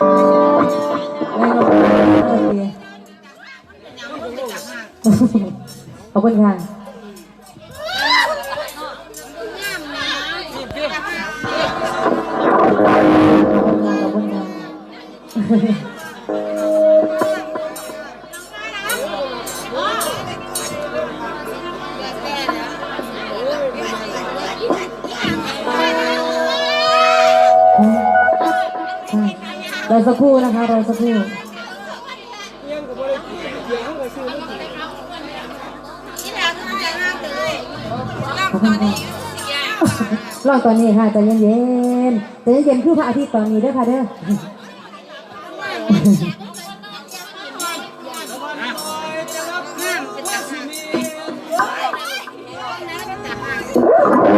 ขอบคุณค่ะขอบคุณค่ะ รอสักครู่นะคะรอสักครู่รอบตอนนี้ค่ะใจเย็นๆใจเย็นๆคือพระอาทิตย์ตอนนี้เด้อค่ะเด้อให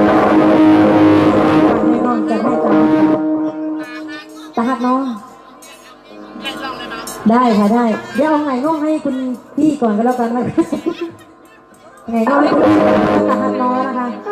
้ ได้ค่ะได้ เดี๋ยวเอาไงง่องให้คุณพี่ก่อนก็แล้วกันนะไงง่องให้คุณพี่ตาฮันน้อนะคะ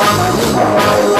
Música